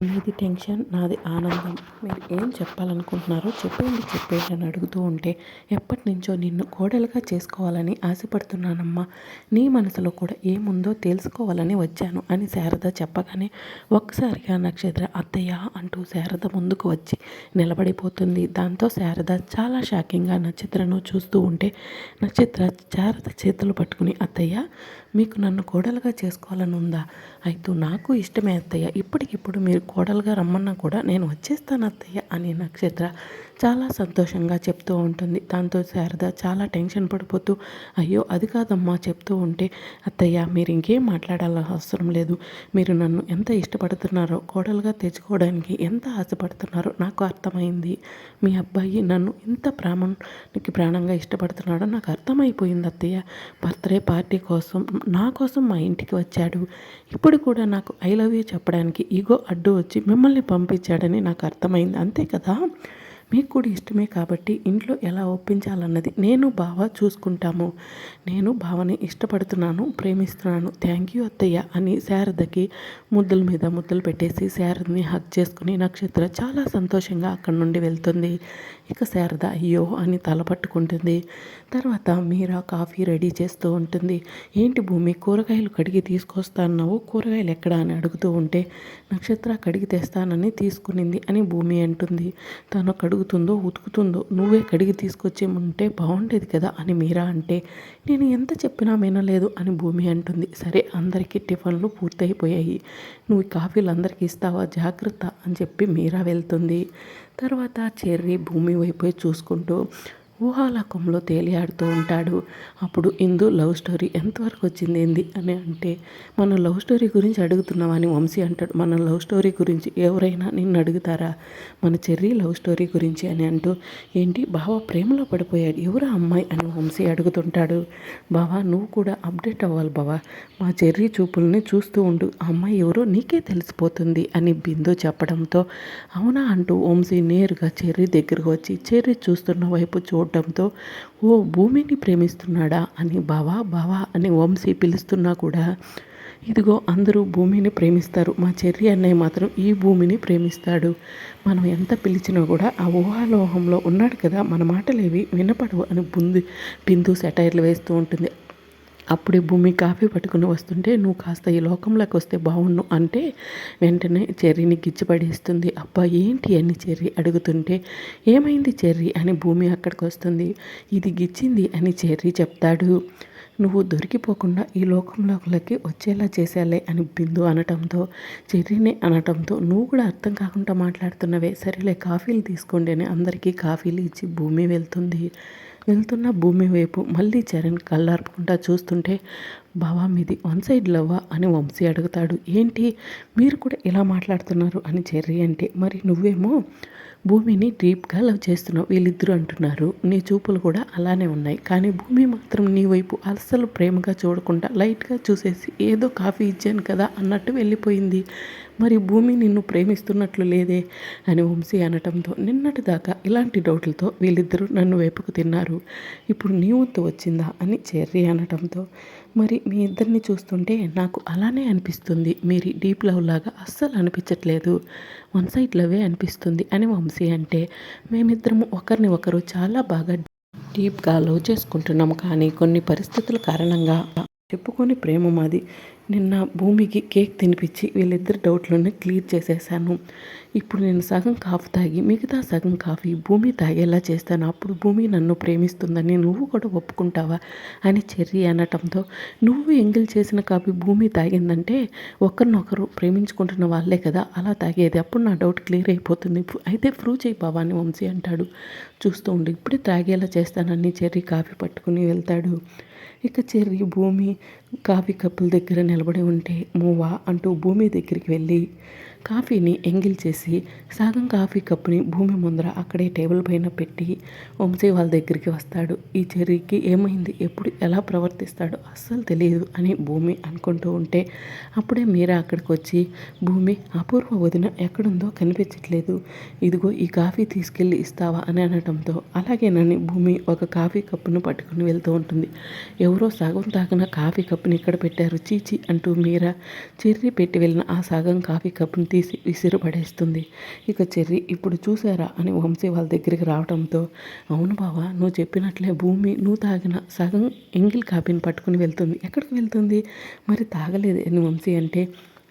మీది టెన్షన్ నాది ఆనందం. మీరు ఏం చెప్పాలనుకుంటున్నారో చెప్పేయండి చెప్పేయండి అని అడుగుతూ ఉంటే ఎప్పటి నుంచో నిన్ను కోడలుగా చేసుకోవాలని ఆశపడుతున్నానమ్మా. నీ మనసులో కూడా ఏముందో తెలుసుకోవాలని వచ్చాను అని శారద చెప్పగానే ఒక్కసారిగా నక్షత్ర అత్తయ్య అంటూ శారద ముందుకు వచ్చి నిలబడిపోతుంది. దాంతో శారద చాలా షాకింగ్గా నక్షత్రను చూస్తూ ఉంటే నక్షత్ర శారద చేతులు పట్టుకుని అత్తయ్య మీకు నన్ను కోడలుగా చేసుకోవాలని ఉందా? అయితే నాకు ఇష్టమే అత్తయ్య. ఇప్పటికిప్పుడు మీరు కోడలుగా రమ్మన్నా కూడా నేను వచ్చేస్తాను అత్తయ్య అని నక్షత్ర చాలా సంతోషంగా చెప్తూ ఉంటుంది. దాంతో శారద చాలా టెన్షన్ పడిపోతూ అయ్యో అది కాదమ్మా చెప్తూ ఉంటే అత్తయ్య మీరు ఇంకేం మాట్లాడాల అవసరం లేదు. మీరు నన్ను ఎంత ఇష్టపడుతున్నారో కోడలుగా తెచ్చుకోవడానికి ఎంత ఆశపడుతున్నారో నాకు అర్థమైంది. మీ అబ్బాయి నన్ను ఇంత ప్రాణానికి ప్రాణంగా ఇష్టపడుతున్నాడో నాకు అర్థమైపోయింది అత్తయ్య. బర్త్డే పార్టీ కోసం నా కోసం మా ఇంటికి వచ్చాడు. ఇప్పుడు కూడా నాకు ఐ లవ్ యూ చెప్పడానికి ఈగో అడ్డు వచ్చి మిమ్మల్ని పంపించాడని నాకు అర్థమైంది. అంతే కదా? మీకు కూడా ఇష్టమే కాబట్టి ఇంట్లో ఎలా ఒప్పించాలన్నది నేను బావ చూసుకుంటాము. నేను బావని ఇష్టపడుతున్నాను ప్రేమిస్తున్నాను. థ్యాంక్ యూ అత్తయ్య అని శారదకి ముద్దుల మీద ముద్దులు పెట్టేసి శారదని హక్ చేసుకుని నక్షత్ర చాలా సంతోషంగా అక్కడి నుండి వెళ్తుంది. ఇక శారద అయ్యో అని తల పట్టుకుంటుంది. తర్వాత మీరా కాఫీ రెడీ చేస్తూ ఉంటుంది. ఏంటి భూమి కూరగాయలు కడిగి తీసుకొస్తాన్నావు? కూరగాయలు ఎక్కడ అని అడుగుతూ ఉంటే నక్షత్ర కడిగి తెస్తానని తీసుకునింది అని భూమి అంటుంది. తను కడుగుతుందో ఉతుకుతుందో నువ్వే కడిగి తీసుకొచ్చేముంటే బాగుండేది కదా అని మీరా అంటే నేను ఎంత చెప్పినా వినలేదు అని భూమి అంటుంది. సరే అందరికీ టిఫిన్లు పూర్తయిపోయాయి. నువ్వు కాఫీలు అందరికీ ఇస్తావా? జాగ్రత్త అని చెప్పి మీరా వెళ్తుంది. తర్వాత చెర్రీ భూమి వైపు చూసుకుంటూ ఊహాలోకంలో తేలియాడుతూ ఉంటాడు. అప్పుడు ఇందు లవ్ స్టోరీ ఎంతవరకు వచ్చింది ఏంది అని అంటే మన లవ్ స్టోరీ గురించి అడుగుతున్నామని వంశీ అంటాడు. మన లవ్ స్టోరీ గురించి ఎవరైనా నిన్ను అడుగుతారా? మన చెర్రీ లవ్ స్టోరీ గురించి అని అంటూ ఏంటి బావ ప్రేమలో పడిపోయాడు. ఎవరు అమ్మాయి అని వంశీ అడుగుతుంటాడు. బావా నువ్వు కూడా అప్డేట్ అవ్వాలి బావా. మా చెర్రీ చూపుల్ని చూస్తూ ఉండు. ఆ అమ్మాయి ఎవరో నీకే తెలిసిపోతుంది అని బిందు చెప్పడంతో అవునా అంటూ వంశీ నేరుగా చెర్రీ దగ్గరకు వచ్చి చెర్రీ చూస్తున్న వైపు చూడ చూడటంతో ఓ భూమిని ప్రేమిస్తున్నాడా? అని బావా బావా అని వంశీ పిలుస్తున్నా కూడా ఇదిగో అందరూ భూమిని ప్రేమిస్తారు. మా చెర్రి అన్నయ్య మాత్రం ఈ భూమిని ప్రేమిస్తాడు. మనం ఎంత పిలిచినా కూడా ఆ ఊహాలోహంలో ఉన్నాడు కదా మన మాటలేవి వినపడవు అని బుంది బిందు సెటైర్లు వేస్తూ ఉంటుంది. అప్పుడే భూమి కాఫీ పట్టుకుని వస్తుంటే నువ్వు కాస్త ఈ లోకంలోకి వస్తే బాగుండు అంటే వెంటనే చెర్రీని గిచ్చిపడేస్తుంది అబ్బా ఏంటి అని చెర్రీ అడుగుతుంటే ఏమైంది చెర్రీ అని భూమి అక్కడికి వస్తుంది. ఇది గిచ్చింది అని చెర్రీ చెప్తాడు. నువ్వు దొరికిపోకుండా ఈ లోకంలోకి వచ్చేలా చేసేలే అని బిందు అనటంతో చెర్రీని అనటంతో నువ్వు కూడా అర్థం కాకుండా మాట్లాడుతున్నవే. సరేలే కాఫీలు తీసుకోండి అని అందరికీ కాఫీలు ఇచ్చి భూమి వెళ్తుంది. వెళ్తున్న భూమి వైపు మళ్ళీ చరణ్ కళ్ళార్పుకుంటా చూస్తుంటే బావా మీది వన్ సైడ్ లవ్వా? అని వంశీ అడుగుతాడు. ఏంటి? మీరు కూడా ఇలా మాట్లాడుతున్నారు? అని చెర్రీ అంటే మరి నువ్వేమో భూమిని డీప్గా లవ్ చేస్తున్నావు వీళ్ళిద్దరూ అంటున్నారు. నీ చూపులు కూడా అలానే ఉన్నాయి. కానీ భూమి మాత్రం నీ వైపు అస్సలు ప్రేమగా చూడకుండా లైట్గా చూసేసి ఏదో కాఫీ ఇచ్చాను కదా అన్నట్టు వెళ్ళిపోయింది. మరి భూమి నిన్ను ప్రేమిస్తున్నట్లు లేదే అని వంశీ అనటంతో నిన్నటి దాకా ఇలాంటి డౌట్లతో వీళ్ళిద్దరూ నన్ను వైపుకు తిన్నారు. ఇప్పుడు నీ వంతు వచ్చిందా అని చెర్రీ అనటంతో మరి మీ ఇద్దరిని చూస్తుంటే నాకు అలానే అనిపిస్తుంది. మీరు డీప్ లవ్ లాగా అస్సలు అనిపించట్లేదు. వన్ సైడ్ లవే అనిపిస్తుంది అని వంశీ అంటే మేమిద్దరము ఒకరిని ఒకరు చాలా బాగా డీప్గా లవ్ చేసుకుంటున్నాము కానీ కొన్ని పరిస్థితుల కారణంగా చెప్పుకొని ప్రేమ మాది. నిన్న భూమికి కేక్ తినిపించి వీళ్ళిద్దరు డౌట్లను క్లియర్ చేసేసాను ఇప్పుడు నేను సగం కాఫీ తాగి మిగతా సగం కాఫీ భూమి తాగేలా చేస్తాను. అప్పుడు భూమి నన్ను ప్రేమిస్తుందని నువ్వు కూడా ఒప్పుకుంటావా? అని చెర్రీ అనటంతో నువ్వు ఎంగిల్ చేసిన కాఫీ భూమి తాగిందంటే ఒకరినొకరు ప్రేమించుకుంటున్న వాళ్ళే కదా అలా తాగేది. అప్పుడు నా డౌట్ క్లియర్ అయిపోతుంది. అయితే ప్రూవ్ చేయి బావా అని వంశీ అంటాడు. చూస్తూ ఉండి ఇప్పుడే తాగేలా చేస్తానని చెర్రీ కాఫీ పట్టుకుని వెళ్తాడు. ఇక చెర్రి భూమి కాఫీ కప్పుల దగ్గర నిలబడి ఉంటే మూవా అంటూ భూమి దగ్గరికి వెళ్ళి కాఫీని ఎంగిల్ చేసి సగం కాఫీ కప్పుని భూమి ముందర అక్కడే టేబుల్ పైన పెట్టి వంశీ వాళ్ళ దగ్గరికి వస్తాడు. ఈ చెర్రీకి ఏమైంది? ఎప్పుడు ఎలా ప్రవర్తిస్తాడో అస్సలు తెలియదు అని భూమి అనుకుంటూ ఉంటే అప్పుడే మీరా అక్కడికి వచ్చి భూమి అపూర్వ వదిన ఎక్కడుందో కనిపించట్లేదు. ఇదిగో ఈ కాఫీ తీసుకెళ్ళి ఇస్తావా? అని అనడంతో అలాగేనని భూమి ఒక కాఫీ కప్పును పట్టుకుని వెళ్తూ ఉంటుంది. ఎవరో సగం తాగిన కాఫీ కప్పుని ఇక్కడ పెట్టారు చీచి అంటూ మీరా. చెర్రీ పెట్టి వెళ్ళిన ఆ సగం కాఫీ కప్పుని తీసి విసిరి పడేస్తుంది. ఇక చెర్రి ఇప్పుడు చూసారా అని వంశీ వాళ్ళ దగ్గరికి రావడంతో అవును బావా నువ్వు చెప్పినట్లే భూమి నువ్వు తాగిన సగం ఎంగిల్ కాపీని పట్టుకుని వెళ్తుంది. ఎక్కడికి వెళ్తుంది? మరి తాగలేదు అని వంశీ అంటే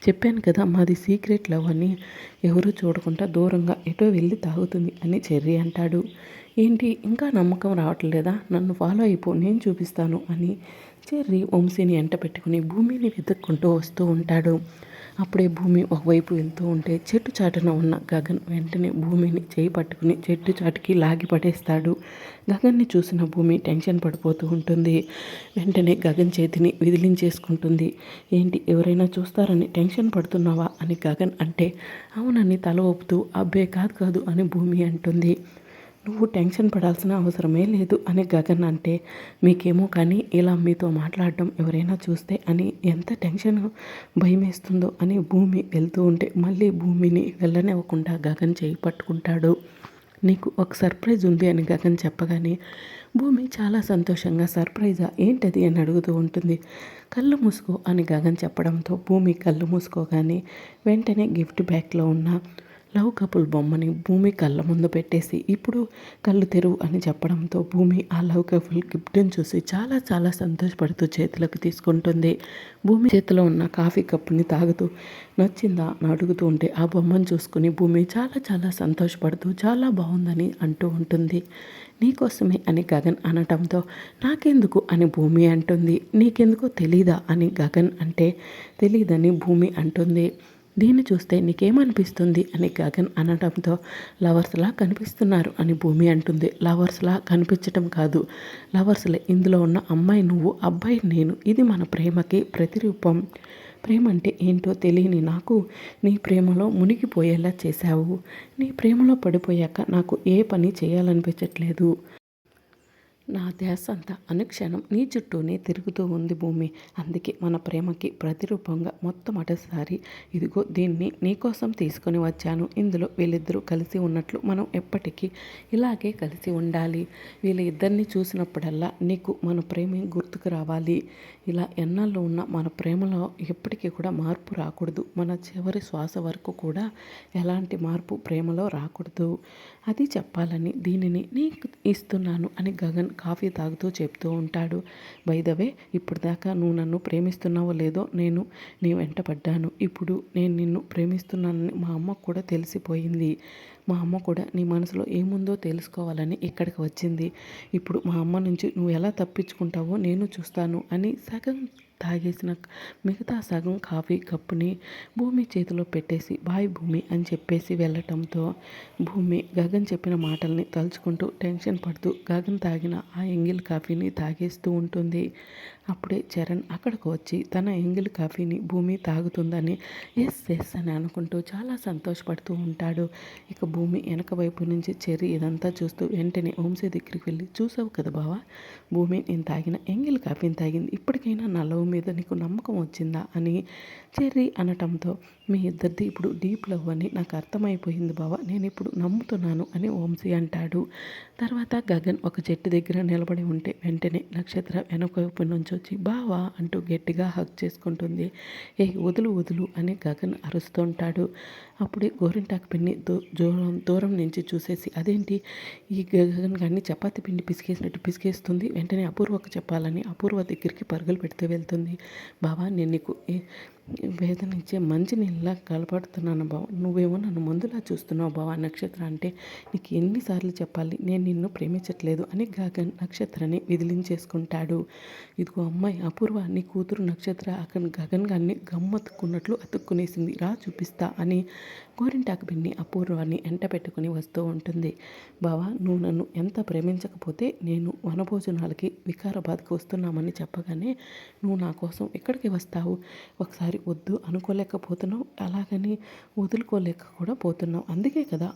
చెప్పాను కదా మాది సీక్రెట్ లవ్ అని. ఎవరు చూడకుండా దూరంగా ఎటో వెళ్ళి తాగుతుంది అని చెర్రీ అంటాడు. ఏంటి ఇంకా నమ్మకం రావట్లేదా? నన్ను ఫాలో అయిపో నేను చూపిస్తాను అని చెర్రీ వంశీని ఎంట పెట్టుకుని భూమిని వెతుక్కుంటూ వస్తూ ఉంటాడు. అప్పుడే భూమి ఒకవైపు వెళ్తూ ఉంటే చెట్టు చాటున ఉన్న గగన్ వెంటనే భూమిని చేయి పట్టుకుని చెట్టు చాటుకి లాగి పడేస్తాడు. గగన్ని చూసిన భూమి టెన్షన్ పడిపోతూ ఉంటుంది. వెంటనే గగన్ చేతిని విదిలించేసుకుంటుంది. ఏంటి ఎవరైనా చూస్తారని టెన్షన్ పడుతున్నావా అని గగన్ అంటే అవునని తల ఊపుతూ అబ్బే కాదు కాదు అని భూమి అంటుంది. నువ్వు టెన్షన్ పడాల్సిన అవసరమే లేదు అని గగన్ అంటే మీకేమో కానీ ఇలా మీతో మాట్లాడడం ఎవరైనా చూస్తే అని ఎంత టెన్షన్ భయమేస్తుందో అని భూమి వెళ్తూ ఉంటే మళ్ళీ భూమిని వెళ్ళనివ్వకుండా గగన్ చేయి పట్టుకుంటాడు. నీకు ఒక సర్ప్రైజ్ ఉంది అని గగన్ చెప్పగానే భూమి చాలా సంతోషంగా సర్ప్రైజా? ఏంటది? అని అడుగుతూ ఉంటుంది. కళ్ళు మూసుకో అని గగన్ చెప్పడంతో భూమి కళ్ళు మూసుకోగానే వెంటనే గిఫ్ట్ బ్యాగ్లో ఉన్న లవ్ కపుల్ బొమ్మని భూమి కళ్ళ ముందు పెట్టేసి ఇప్పుడు కళ్ళు తెరువు అని చెప్పడంతో భూమి ఆ లవ్ కపుల్ గిఫ్ట్ని చూసి చాలా చాలా సంతోషపడుతూ చేతులకు తీసుకుంటుంది. భూమి చేతిలో ఉన్న కాఫీ కప్పుని తాగుతూ నచ్చిందా? అని అడుగుతూ ఉంటే ఆ బొమ్మను చూసుకుని భూమి చాలా చాలా సంతోషపడుతూ చాలా బాగుందని అంటూ ఉంటుంది. నీకోసమే అని గగన్ అనటంతో నాకెందుకు? అని భూమి అంటుంది. నీకెందుకో తెలీదా? అని గగన్ అంటే తెలీదని భూమి అంటుంది. దీన్ని చూస్తే నీకేమనిపిస్తుంది? అని గగన్ అనడంతో లవర్స్లా కనిపిస్తున్నారు అని భూమి అంటుంది. లవర్స్లా కనిపించటం కాదు. లవర్స్లే ఇందులో ఉన్న అమ్మాయి నువ్వు అబ్బాయి నేను. ఇది మన ప్రేమకి ప్రతిరూపం. ప్రేమ అంటే ఏంటో తెలియని నాకు నీ ప్రేమలో మునిగిపోయేలా చేశావు. నీ ప్రేమలో పడిపోయాక నాకు ఏ పని చేయాలనిపించట్లేదు. నా ధ్యాస అంతా అనుక్షణం నీ చుట్టూనే తిరుగుతూ ఉంది భూమి. అందుకే మన ప్రేమకి ప్రతిరూపంగా మొట్టమొదటిసారి ఇదిగో దీన్ని నీకోసం తీసుకొని వచ్చాను. ఇందులో వీళ్ళిద్దరూ కలిసి ఉన్నట్లు మనం ఎప్పటికీ ఇలాగే కలిసి ఉండాలి. వీళ్ళ ఇద్దరిని చూసినప్పుడల్లా నీకు మన ప్రేమ గుర్తుకు రావాలి. ఇలా ఎన్నాళ్ళు ఉన్న మన ప్రేమలో ఎప్పటికీ కూడా మార్పు రాకూడదు. మన చివరి శ్వాస వరకు కూడా ఎలాంటి మార్పు ప్రేమలో రాకూడదు. అది చెప్పాలని దీనిని నీకు ఇస్తున్నాను అని గగన్ కాఫీ తాగుతూ చెప్తూ ఉంటాడు. వైదవే ఇప్పుడు దాకా నువ్వు నన్ను ప్రేమిస్తున్నావో లేదో నేను నీ వెంట పడ్డాను. ఇప్పుడు నేను నిన్ను ప్రేమిస్తున్నానని మా అమ్మకు కూడా తెలిసిపోయింది. మా అమ్మ కూడా నీ మనసులో ఏముందో తెలుసుకోవాలని ఇక్కడికి వచ్చింది. ఇప్పుడు మా అమ్మ నుంచి నువ్వు ఎలా తప్పించుకుంటావో నేను చూస్తాను అని సగం తాగేసిన మిగతా సగం కాఫీ కప్పుని భూమి చేతిలో పెట్టేసి బాయ్ భూమి అని చెప్పేసి వెళ్ళటంతో భూమి గగన్ చెప్పిన మాటల్ని తలుచుకుంటూ టెన్షన్ పడుతూ గగన్ తాగిన ఆ ఎంగిల్ కాఫీని తాగేస్తూ ఉంటుంది. అప్పుడే చరణ్ అక్కడికి వచ్చి తన ఎంగిల్ కాఫీని భూమి తాగుతుందని ఎస్ ఎస్ అని అనుకుంటూ చాలా సంతోషపడుతూ ఉంటాడు. ఇక భూమి వెనక వైపు నుంచి చెర్రి ఇదంతా చూస్తూ వెంటనే ఓంశీ దగ్గరికి వెళ్ళి చూసావు కదా బావా భూమి నేను తాగిన ఎంగిల్ కాఫీని తాగింది. ఇప్పటికైనా నా లవ్ మీద నీకు నమ్మకం వచ్చిందా? అని చెర్రీ అనటంతో మీ ఇద్దరిది ఇప్పుడు డీప్ లవ్ అని నాకు అర్థమైపోయింది బావా నేను ఇప్పుడు నమ్ముతున్నాను అని ఓంశీ అంటాడు. తర్వాత గగన్ ఒక చెట్టు దగ్గర నిలబడి ఉంటే వెంటనే నక్షత్ర వెనక వైపు నుంచి వచ్చి బావా అంటూ గట్టిగా హక్ చేసుకుంటుంది. ఏ వదులు వదులు అని గగన్ అరుస్తుంటాడు అప్పుడే గోరింటాకు పిండి దూరం దూరం నుంచి చూసేసి అదేంటి? ఈ గగన్ గారిని చపాతి పిండి పిసికేసినట్టు పిసికేస్తుంది. వెంటనే అపూర్వకు చెప్పాలని అపూర్వ దగ్గరికి పరుగులు పెడితే వెళ్తుంది. బావా నేను నీకు వేదనిచ్చే మంచి నీళ్ళ కలపడుతున్నాను బావ. నువ్వేమో నన్ను మందులా చూస్తున్నావు బావ నక్షత్ర అంటే నీకు ఎన్నిసార్లు చెప్పాలి నేను నిన్ను ప్రేమించట్లేదు అని గగన్ నక్షత్రని విదిలించేసుకుంటాడు. ఇదిగో అమ్మాయి అపూర్వ నీ కూతురు నక్షత్ర అక్కడ గగన్ గారిని గమ్మత్తుకున్నట్లు అతుక్కునేసింది. రా చూపిస్తా అని గోరింటాకు బిన్ని అపూర్వాన్ని ఎంట పెట్టుకుని వస్తూ ఉంటుంది. బావా నువ్వు నన్ను ఎంత ప్రేమించకపోతే నేను వనభోజనాలకి వికారాబాద్కి వస్తున్నామని చెప్పగానే నువ్వు నా కోసం ఎక్కడికి వస్తావు? ఒకసారి వద్దు అనుకోలేకపోతున్నావు. అలాగని వదులుకోలేక కూడా పోతున్నావు. అందుకే కదా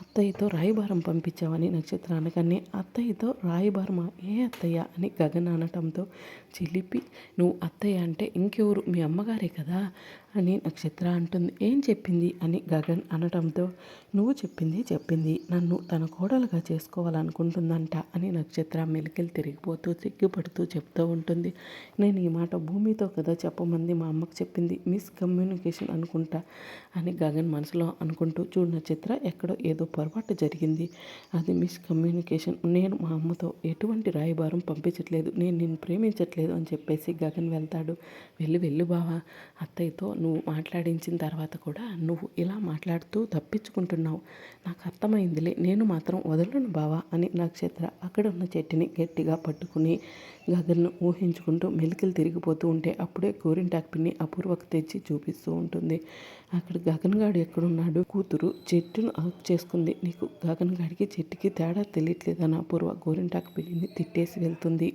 అత్తయ్యతో రాయిబారం పంపించావని నక్షత్రాన్ని కానీ అత్తయ్యతో రాయిబారమా ఏ అత్తయ్య? అని గగన్ అనటంతో చిలిపి నువ్వు అత్తయ్య అంటే ఇంకెవరు? మీ అమ్మగారే కదా? అని నక్షత్ర అంటుంది. ఏం చెప్పింది? అని గగన్ అనటంతో నువ్వు చెప్పింది చెప్పింది. నన్ను తన కోడలుగా చేసుకోవాలనుకుంటుందంట అని నక్షత్ర మెలికలు తిరిగిపోతూ సిగ్గుపడుతూ చెప్తూ ఉంటుంది. నేను ఈ మాట భూమితో కదా చెప్పమంది మా అమ్మకు చెప్పింది. మిస్ కమ్యూనికేషన్ అనుకుంటా అని గగన్ మనసులో అనుకుంటూ చూడు నక్షత్ర ఎక్కడో ఏదో పొరపాటు జరిగింది. అది మిస్ కమ్యూనికేషన్ నేను మా అమ్మతో ఎటువంటి రాయబారం పంపించట్లేదు. నేను నిన్ను ప్రేమించట్లేదు అని చెప్పేసి గగన్ వెళ్తాడు. వెళ్ళి వెళ్ళు బావా. అత్తయ్యతో నువ్వు మాట్లాడించిన తర్వాత కూడా నువ్వు ఇలా మాట్లాడుతూ తప్పించుకుంటున్నావు. నాకు అర్థమైందిలే. నేను మాత్రం వదలను బావా అని నక్షత్ర అక్కడ ఉన్న చెట్టుని గట్టిగా పట్టుకుని గగన్ను ఊహించుకుంటూ మెలికలు తిరిగిపోతూ ఉంటే అప్పుడే గోరింటాకు పిన్ని అపూర్వకు తెచ్చి చూపిస్తూ ఉంటుంది. అక్కడ గగన్గాడు ఎక్కడున్నాడు? కూతురు చెట్టును ఆఫ్ చేసుకుంది. నీకు గగన్గాడికి చెట్టుకి తేడా తెలియట్లేదని అపూర్వ గోరింటాకు పిన్నిని తిట్టేసి వెళ్తుంది.